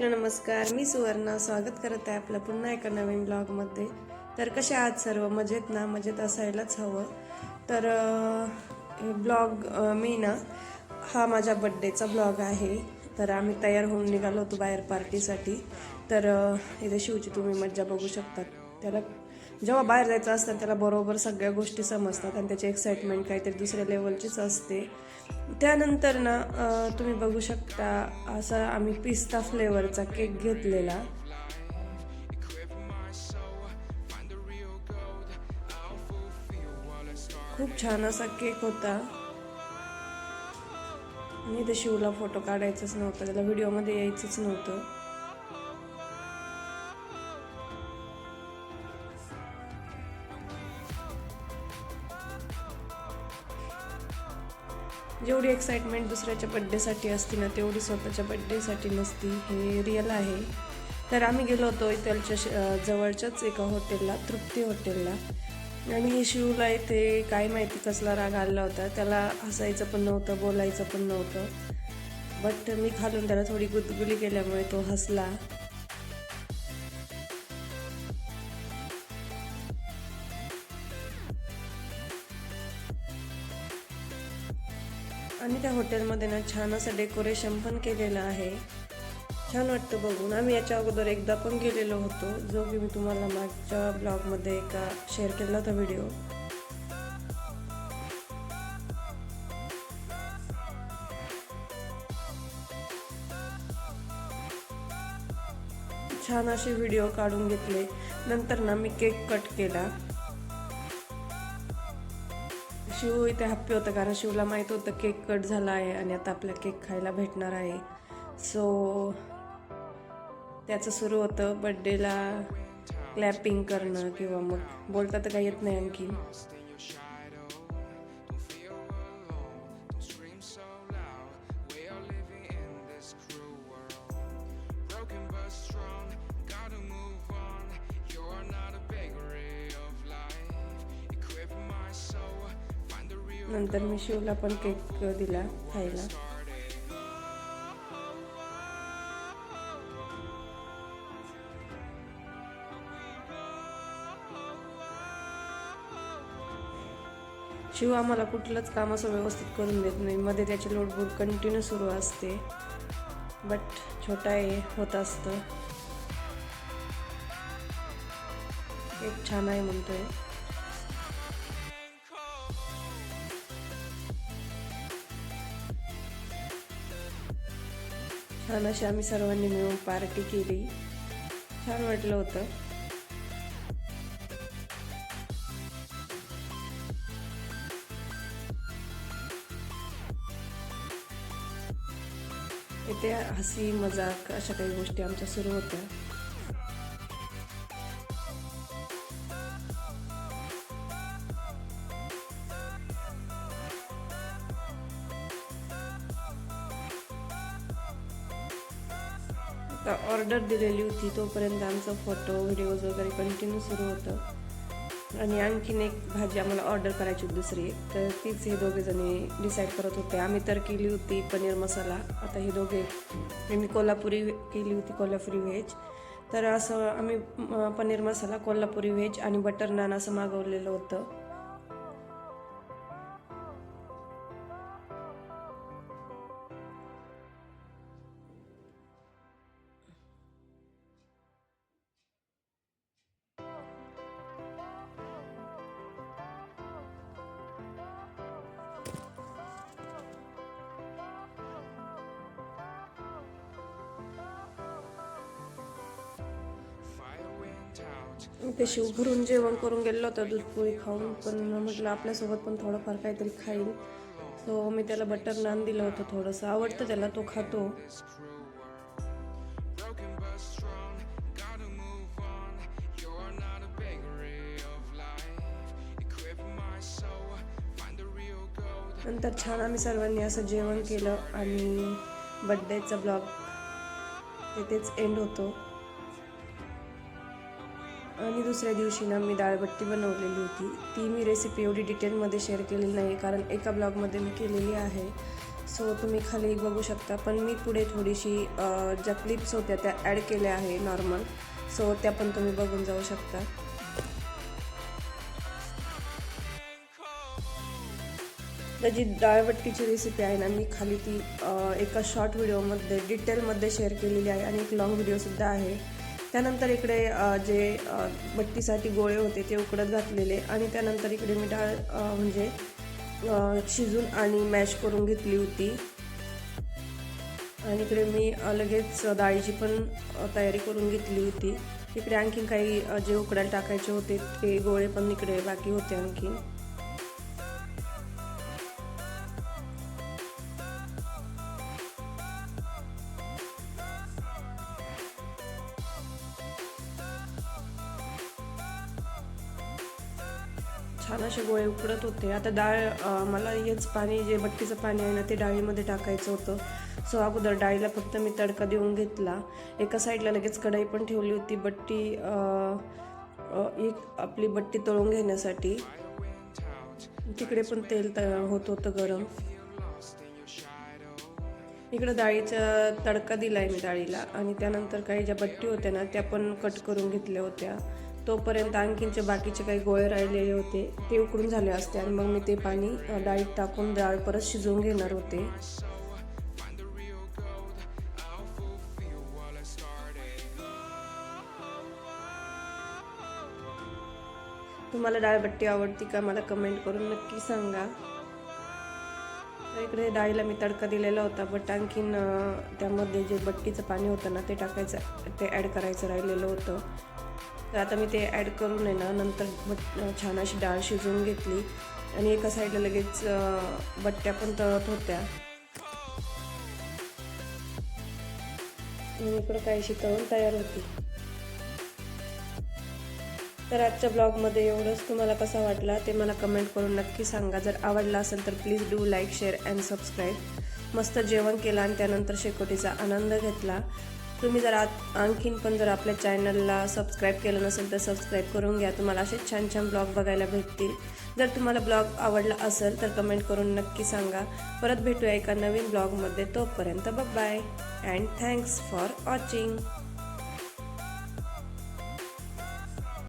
Hello नमस्कार. मी सुवर्णा. स्वागत करत आहे आपलं पुन्हा एका नवीन ब्लॉगमध्ये. तर कसे आहात सर्व? मजेत ना? मजेत असायलाच हवं. तर ब्लॉग मी ना हा माझ्या बड्डेचा ब्लॉग आहे. तर आम्ही तयार होऊन निघालो होतो बाहेर पार्टीसाठी तर इथे शिवची तुम्ही मज्जा बघू शकतात. त्याला जेव्हा बाहेर जायचं असतं त्याला बरोबर सगळ्या गोष्टी समजतात आणि त्याची एक्साइटमेंट काहीतरी दुसऱ्या लेवलचीच असते. त्यानंतर ना तुम्ही बघू शकता असा आम्ही पिस्ता फ्लेवरचा केक घेतलेला. खूप छान असा केक होता. मी ते शिवला फोटो काढायचाच नव्हता त्याला व्हिडिओमध्ये यायचंच नव्हतं. जेवढी एक्साइटमेंट दुसऱ्याच्या बड्डेसाठी असते ना तेवढी स्वतःच्या बड्डेसाठी नसती. हे रिअल आहे. तर आम्ही गेलो होतो इथलच्या श- जवळच्याच एका हॉटेलला तृप्ती हॉटेलला आणि शिवला इथे काय माहिती कसला राग आला होता. त्याला हसायचं पण नव्हतं बोलायचं पण नव्हतं. बट मी खालून त्याला थोडी गुदगुली केल्यामुळे तो हसला. आणि त्या हॉटेलमध्ये ना छान असं डेकोरेशन पण केलेलं आहे. छान वाटतं बघून. आम्ही याच्या अगोदर एकदा पण गेलेलो होतो. जो की मी तुम्हाला मागच्या ब्लॉगमध्ये एका शेअर केला होता व्हिडिओ. छान असे व्हिडिओ काढून घेतले. नंतर ना मी केक कट केला. शिव इथे हॅप्पी होतं. कारण शिवला माहीत होतं केक कट झाला आहे आणि आता आपल्या केक खायला भेटणार आहे. सो त्याचं सुरू होतं. बड्डेला क्लॅपिंग करणं किंवा मग बोलता तर काही येत नाही आणखी. नंतर मी शिवला पण केक दिला खायला. शिव आम्हाला कुठलंच काम असं व्यवस्थित करून देत नाही. मध्ये त्याची लोटबूट कंटिन्यू सुरू असते. बट छोटा आहे होत असतं. एक छान आहे म्हणतोय. छान अशी आम्ही सर्वांनी मिळून पार्टी केली. छान वाटलं होतं. इथे हसी मजाक अशा काही गोष्टी आमच्या सुरू होत्या. आता ऑर्डर दिलेली होती तोपर्यंत आमचं फोटो व्हिडिओज वगैरे कंटिन्यू सुरू होतं. आणि आणखीन एक भाजी आम्हाला ऑर्डर करायची होती दुसरी तर तीच हे दोघे जणी डिसाईड करत होते. आम्ही तर केली होती पनीर मसाला. आता हे दोघे मी कोल्हापुरी केली होती कोल्हापुरी व्हेज तर असं आम्ही पनीर मसाला कोल्हापुरी व्हेज आणि बटर नान असं मागवलेलं होतं. ते शिवभरून जेवण करून गेलो होतो दूधपोळी खाऊन. पण म्हटलं आपल्यासोबत पण थोडंफार काहीतरी खाईल सो मी त्याला बटर नान दिलं होतं थोडंसं. आवडतं त्याला तो खातो. नंतर छान आम्ही सर्वांनी असं जेवण केलं आणि बड्डेचा ब्लॉग तेच एंड होतो. आणि दुसऱ्या दिवशी ना मी डाळबट्टी बनवलेली होती. ती मी रेसिपी एवढी डिटेलमध्ये शेअर केलेली नाही कारण एका ब्लॉगमध्ये मी केलेली आहे. सो तुम्ही खाली बघू शकता. पण मी पुढे थोडीशी ज्या क्लिप्स होत्या त्या ॲड केल्या आहे नॉर्मल सो त्या पण तुम्ही बघून जाऊ शकता. तर जी डाळबट्टीची रेसिपी आहे ना मी खाली ती एका शॉर्ट व्हिडिओमध्ये डिटेलमध्ये शेअर केलेली आहे. आणि एक लॉंग व्हिडिओसुद्धा आहे. त्यानंतर इकडे जे बट्टीसाठी गोळे होते ते उकडत घातलेले आणि त्यानंतर इकडे मी डाळ म्हणजे शिजून आणि मॅश करून घेतली होती. आणि इकडे मी लगेच डाळीची पण तयारी करून घेतली होती. इकडे आणखीन काही जे उकडायला टाकायचे होते ते गोळे पण इकडे बाकी होते आणखीन. छान असे गोळे उकडत होते. आता डाळ मला हेच पाणी जे बट्टीचं पाणी आहे ना ते डाळीमध्ये टाकायचं होतं. सो अगोदर डाळीला फक्त मी तडका देऊन घेतला. एका साईडला लगेच कढाई पण ठेवली होती. बट्टी एक आपली बट्टी तळून घेण्यासाठी. तिकडे पण तेल होत होतं गरम. इकडं डाळीचा तडका दिला आहे मी डाळीला. आणि त्यानंतर काही ज्या बट्टी होत्या ना त्या पण कट करून घेतल्या होत्या. तोपर्यंत आणखीनचे बाकीचे काही गोळे राहिलेले होते ते उकडून झाले असते आणि मग मी ते पाणी डाळीत टाकून डाळ परत शिजवून घेणार होते. तुम्हाला डाळबट्टी आवडती का मला कमेंट करून नक्की सांगा. इकडे डाळीला मी तडका दिलेला होता बट आणखीन त्यामध्ये जे बट्टीचं पाणी होतं ना ते टाकायचं ते ॲड करायचं राहिलेलं होतं. तर आता मी ते ॲड करून आहे ना नंतर बट छान अशी डाळ शिजवून घेतली. आणि एका साईडला लगेच बट्ट्या पण तळत होत्या. इकडं काहीशी तळून तयार होती. तर आजच्या ब्लॉगमध्ये एवढंच. तुम्हाला कसा वाटला ते मला कमेंट करून नक्की सांगा. जर आवडला असेल तर please do like share and subscribe मस्त जेवण केलं आणि त्यानंतर शेकोटीचा आनंद घेतला. तुम्ही जर आत आणखीन पण जर आपल्या चॅनलला सबस्क्राईब केलं नसेल तर सबस्क्राईब करून घ्या. तुम्हाला असे छान छान ब्लॉग बघायला भेटतील. जर तुम्हाला ब्लॉग आवडला असेल तर कमेंट करून नक्की सांगा. परत भेटूया एका नवीन ब्लॉगमध्ये तोपर्यंत bye and thanks for watching